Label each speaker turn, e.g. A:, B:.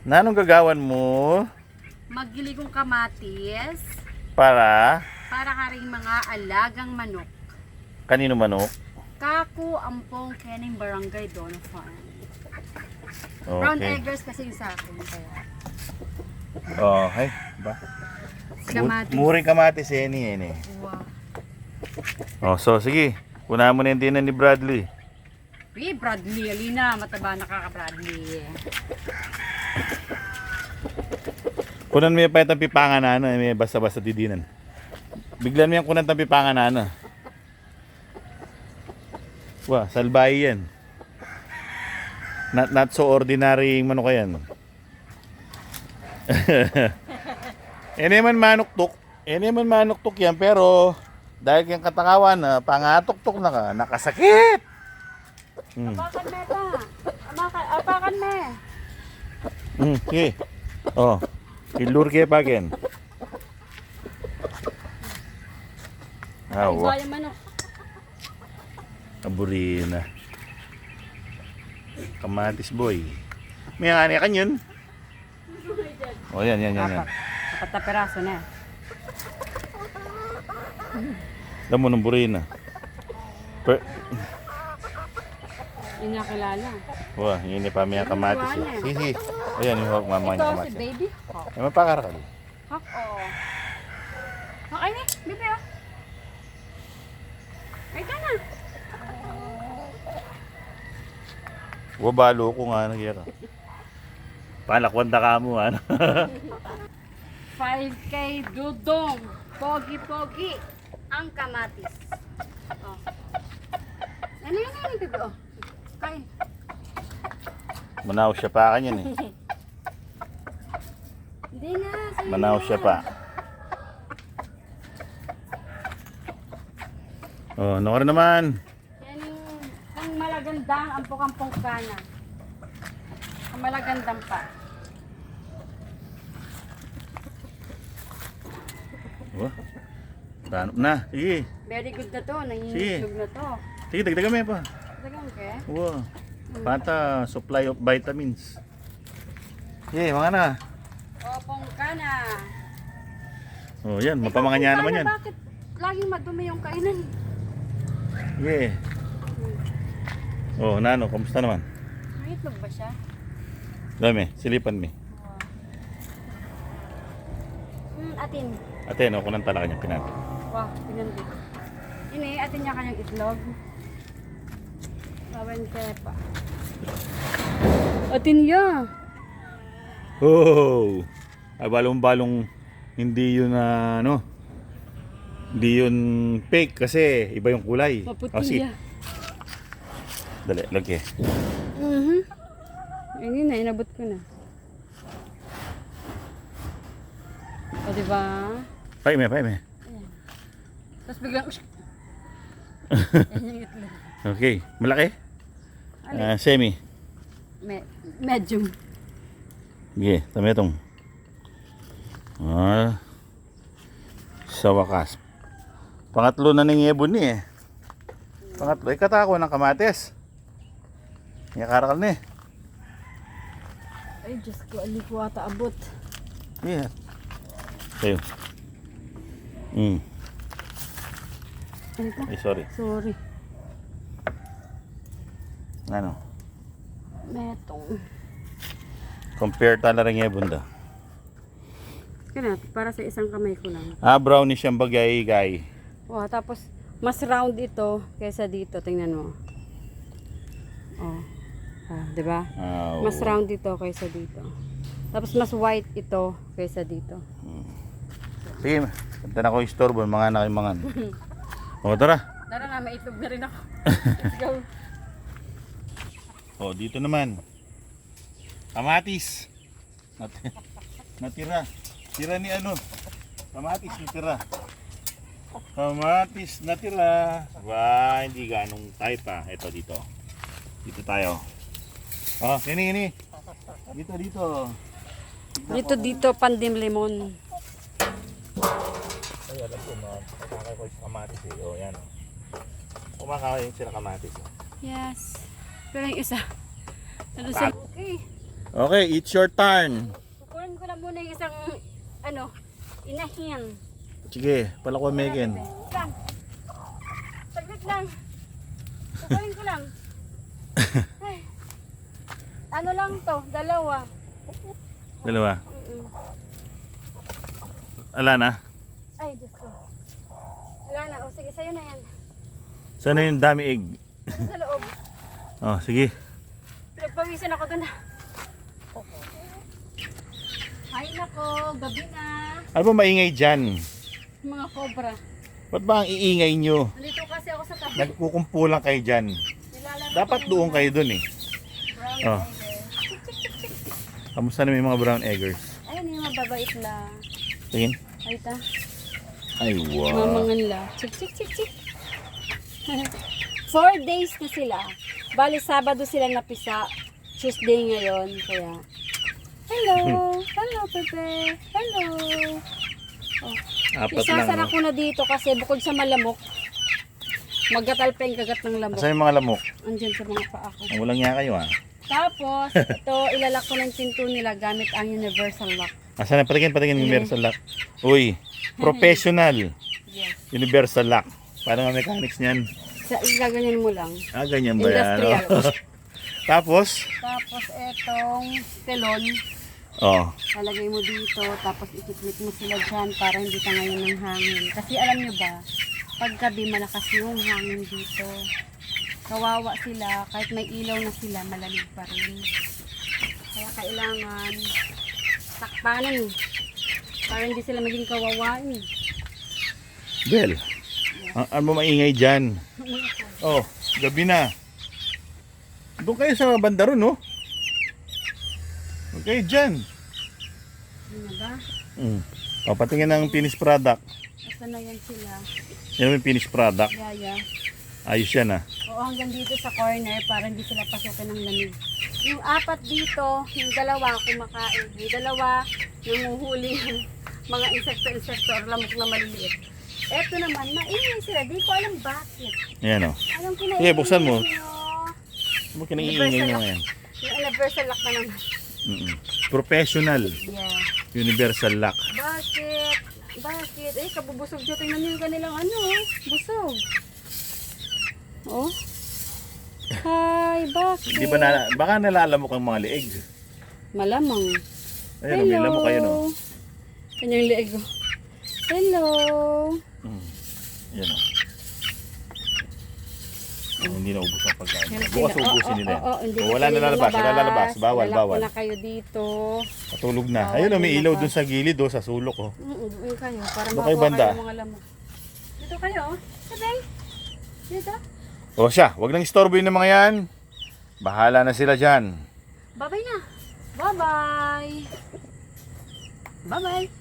A: Na anong gagawan mo
B: Magili kong kamatis
A: para
B: para ka rin mga alagang manok.
A: kanino manok?
B: Kako ampong kening barangay Dona Farm. Brown
A: Okay.
B: eggers kasi yung sa akin. Kaya.
A: Oh, ay. Ba?
B: Kamatis.
A: Muring kamatis eh, ni eh.
B: Wow.
A: Oh, so sige. Kunahan mo na yung dinan ni Bradley.
B: Uy, Bradley. Alina, mataba na ka Bradley.
A: Kunan mo yung pa itong pipangan na ano, eh, may basta-basta didinan. Biglan mo yung kunan itong pipangan na ano. Wah, salbahi yan. Not, not so ordinary yung manok yan. eh naman manuktok. Eh naman manuktok yan, pero dahil kang katakawan na pangatuktok na ka, nakasakit. Hmm.
B: Apakan me ta. Apakan, apakan me.
A: Hmm, sige. Oh. Ilur kayo pagin. Ah,
B: Ay, manok.
A: Aburina. Kamatis boy. May ani kan yun. Oh, yan, yan, yan, yan.
B: Apat na peraso na.
A: Alam mo ng burina. Per,
B: Yun niya kilala.
A: wah, yun ni pa may kamatis. eh. Sige, sige. Ayan, yung hawak mama niya
B: Ito si
A: kamatis.
B: baby. Hawk.
A: Ay, mapakara ka.
B: Hawk, oh. Hawk, ay. Bibi, oh. Ay, ka na.
A: Wabalo ko nga nagyara. Palakwanda ka mo, ano?
B: 5K dudong. Pogi-pogi. Ang kamatis. Oh. Ano yun, ano yun, bibi, oh. Kay.
A: Manaw siya pa kanyan eh.
B: Hindi na.
A: Manaw
B: na.
A: siya pa. Oh, ano ka naman?
B: Yan yung ang malagandang ang pukampong kana. Ang malagandang pa.
A: Oh, tanong na. Sige.
B: Very good na to.
A: Sige.
B: Nangingitlog na to.
A: Sige, dagdagan mo pa. Wow. Pata, supply of vitamins. Sige, mga na.
B: Opong kana.
A: Oh, yan. Mapamanganya naman yan.
B: Bakit laging madumi yung kainan?
A: Sige. Oh, nano, kamusta naman?
B: Nangitlog ba siya?
A: Dami, silipan mi.
B: Hmm, atin.
A: Ate, no, kunang talaga niya pinati.
B: Wah, pinandi. Ini, atin niya kanyang itlog. Bawan pa. Atin niya.
A: Oh! Ay, balong-balong hindi yun na, ano, hindi yun fake kasi iba yung kulay.
B: Maputi
A: Oh, sige. Dali, lagi.
B: Mhm. Ayun na, inabot ko na. O, diba?
A: Paime, paime.
B: Tapos biglang.
A: Okay. Malaki? Ah, semi.
B: Me medium.
A: Sige, tama itong. Ah, sa wakas. Pangatlo na ng ibon ni eh. Pangatlo. Ikatako ng kamates. Ikarakal ni.
B: Ay, Diyos ko, ali ko ata abot.
A: Yeah. Ayun. Mm. Ay, sorry.
B: Sorry.
A: Ano?
B: Metong.
A: Compare tala rin ibon da.
B: Kaya para sa isang kamay ko lang.
A: Ah, brownish yung bagay, guy.
B: Oh, tapos, mas round ito kaysa dito. Tingnan mo. Oh. Ah, di ba?
A: Ah,
B: Mas round ito kaysa dito. Tapos mas white ito kaysa dito.
A: Sige, kanta na ko istorbo, mga anak yung mga. O, tara.
B: Tara na, maitlog na rin ako. Let's go.
A: O, dito naman. Kamatis. Nat- natira. Tira ni ano? Kamatis natira. Kamatis natira. Wah, hindi ganong type ah. Ito dito. Dito tayo. Oh, ini ini. Dito dito.
B: Dito, dito, pandim lemon.
A: Ay, alam ko na. Kumakain ko sa kamatis eh. O, yan. Kumakain sila kamatis.
B: Yes. Pero yung isa, ano sa... Okay.
A: Okay, it's your turn.
B: Kukunin ko lang muna yung isang, ano, inahin.
A: Sige, palakuan Megan.
B: Saglit lang. Saglit lang. Kukunin ko lang. Ay. Ano lang to, dalawa.
A: Dalawa.
B: Mm-mm.
A: Ala na.
B: Ay, Diyos ko. Wala na. O, sige, sa'yo na yan.
A: Sana yung dami egg.
B: Sa loob.
A: Oh, sige.
B: Pinagpawisan ako dun. Ay, nako. Gabi na.
A: Ano ba maingay dyan?
B: Mga cobra.
A: Ba't ba ang iingay nyo?
B: Nandito kasi ako sa tabi.
A: Nagkukumpulan kayo dyan.
B: Nilalaro
A: Dapat
B: ko yung
A: doon kayo dun eh.
B: brown
A: Oh.
B: tiger.
A: Kamusta na may mga brown eggers?
B: Ayun yung mababait lang.
A: Tingin.
B: Ay, ta.
A: Ay, wow.
B: Mamangan la. Chik, chik, chik, chik. Four days na sila. Bali, Sabado sila napisa. Tuesday ngayon. Kaya, hello. Hello, Pepe. Hello.
A: Apat lang.
B: Isasara
A: No?
B: ko na dito kasi bukod sa malamok, magkatal pa yung kagat ng lamok.
A: Asan yung mga lamok?
B: Andyan sa mga paa ko.
A: Ang walang nga kayo ah.
B: Tapos, ito, ilalak ko ng pinto nila gamit ang universal lock.
A: Asan na? Patingin, patingin universal lock. Uy, professional
B: Yes.
A: universal lock. Paano nga mechanics niyan?
B: Sa, gaganyan mo lang.
A: Ah, ganyan ba yan?
B: Industrial.
A: Oh. Tapos,
B: Tapos, etong telon,
A: oh,
B: lalagay mo dito, tapos ikiklik mo sila dyan para hindi tangayin ng hangin. Kasi alam nyo ba, paggabi malakas yung hangin dito. Kawawa sila, kahit may ilaw na sila, malamig pa rin. Kaya kailangan takpanan para hindi sila maging kawawain.
A: Bel, ang ano mo maingay dyan? Oh, gabi na. Doon kayo sa banda ron, no? Doon kayo dyan.
B: Ano ba?
A: Mm. Oh, patingin ng finished product.
B: Asa na yan sila?
A: Yan yung finished product.
B: Yaya.
A: Ayos yan ah.
B: Oo, hanggang dito sa corner para hindi sila pasukin ng lamig. Yung apat dito, yung dalawa kumakain. Yung dalawa, nanguhuli ng mga insekto-insekto or lamok na maliliit. Eto naman, maingay sila. Di ko alam bakit.
A: Yan oh.
B: Anong kinaingay
A: Sige, buksan mo. Ano kinaiingay nyo ngayon?
B: Yung universal lock na naman.
A: Mm-mm. Professional
B: Yeah.
A: universal lock.
B: Bakit? Bakit? Eh, kabubusog dyan. Tingnan nyo yung kanilang ano, oh. busog. Oh. Hi, bakit?
A: Di ba na, baka nalalamok ang mga leeg.
B: Malamang.
A: Ayun, oh, may lamok kayo no.
B: Yan yung leeg. oh. Hello.
A: Mm. Yan oh. Oh, hindi na ubos ang pagkain.
B: Healthy
A: Bukas
B: na.
A: ubusin nila. yan.
B: oo, oo, hindi
A: Oh,
B: na
A: wala
B: kayo
A: na lalabas, wala lalabas. Bawal,
B: Lalak
A: bawal.
B: na kayo dito.
A: Patulog na.
B: Bawal
A: Ayun, oh, may
B: na
A: ilaw
B: pa.
A: dun sa gilid, oh, sa sulok, oh.
B: Mm, Doon kayo para
A: Doon kayo
B: makakuha
A: banda.
B: kayo ng mga lamok. Dito kayo. oh. Sabay. Dito.
A: O siya, wag nang istorbohin ng mga yan. Bahala na sila dyan.
B: Bye-bye na. Bye-bye. Bye-bye.